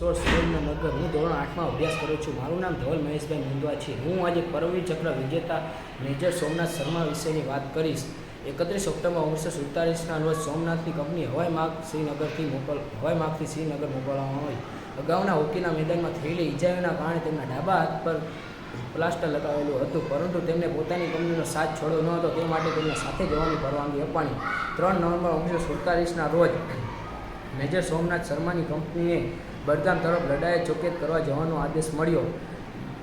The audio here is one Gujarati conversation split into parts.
સોળ સુરેન્દ્રનગર હું ધોરણ આઠમાં અભ્યાસ કરું છું. મારું નામ ધવલ મહેશભાઈ મુંદવા છે. હું આજે પરમવીર ચક્ર વિજેતા મેજર સોમનાથ શર્મા વિશેની વાત કરીશ. એકત્રીસ ઓક્ટોબર ઓગણીસો સુડતાલીસના રોજ સોમનાથની કંપની હવાઈ માર્ગ શ્રીનગરથી મોકલ, હવાઈ માર્ગથી શ્રીનગર મોકલવામાં આવી. અગાઉના હોકીના મેદાનમાં થયેલી ઇજાઓના કારણે તેમના ડાબા હાથ પર પ્લાસ્ટર લગાવેલું હતું, પરંતુ તેમને પોતાની કંપનીનો સાથ છોડ્યો ન હતો. તે માટે તેમને સાથે જવાની પરવાનગી અપાણી. ત્રણ નવેમ્બર ઓગણીસો સુડતાલીસના રોજ મેજર સોમનાથ શર્માની કંપનીએ બડગામ તરફ લડાયત ચોકેત કરવા જવાનો આદેશ મળ્યો.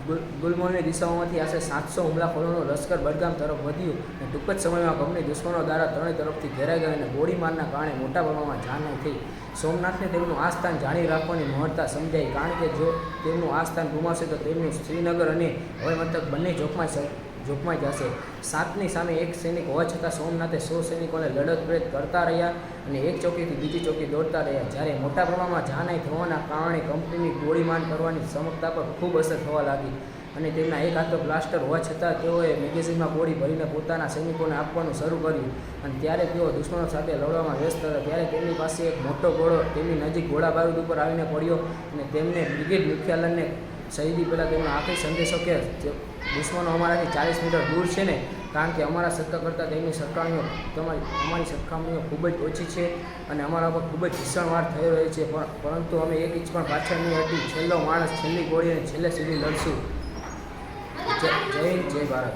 ગુલ ગુલમોહરની દિશાઓમાંથી આશરે સાતસો હુમલાખોરોનો લશ્કર બડગામ તરફ વધ્યું અને ટૂંક જ સમયમાં કંપની દુશ્મનો દ્વારા ત્રણેય તરફથી ઘેરાઈ ગઈ અને ગોળીમારના કારણે મોટા પ્રમાણમાં જાનહાની થઈ. સોમનાથને તેમનું આ સ્થાન જાણી રાખવાની મહત્તા સમજાઈ, કારણ કે જો તેમનું આ સ્થાન ગુમાવશે તો તેમનું શ્રીનગર અને હવાઈ મથક બંને જોખમાઈ સ- જોખમાઈ જશે સાતની સામે એક સૈનિક હોવા છતાં સોમનાથે સો સૈનિકોને લડત પ્રેત કરતા રહ્યા અને એક ચોકીથી બીજી ચોકી દોડતા રહ્યા. જ્યારે મોટા પ્રમાણમાં જાનહાની થવાના કારણે કંપનીની ગોળીમાર કરવાની ક્ષમતા પર ખૂબ અસર થવા લાગી અને તેમના એક હાથો બ્લાસ્ટર હોવા છતાં તેઓએ મેગેઝિનમાં ગોળી ભરીને પોતાના સૈનિકોને આપવાનું શરૂ કર્યું. અને ત્યારે તેઓ દુશ્મનો સાથે લડવામાં વ્યસ્ત હતા. ત્યારે તેમની પાસે એક મોટો ઘોડો તેમની નજીક ઘોડા બારૂદ ઉપર આવીને પડ્યો અને તેમને બ્રિગેડ મુખ્યાલયને શહીદી પહેલાં તેમનો આખરી સંદેશો કે જે દુશ્મનો અમારાથી ચાલીસ મીટર દૂર છે ને, કારણ કે અમારા સત્તા કરતાં તેમની સરખામણીઓ તમારી, અમારી સરખામણીઓ ખૂબ જ ઓછી છે અને અમારા પર ખૂબ જ ભીષણ વાર થઈ રહી છે. પણ, પરંતુ અમે એક ઇંચ પણ પાછળ નહીં હતી છેલ્લો માણસ, છેલ્લી ગોળી અને છેલ્લે સુધી લડશું. જય જય ભારત.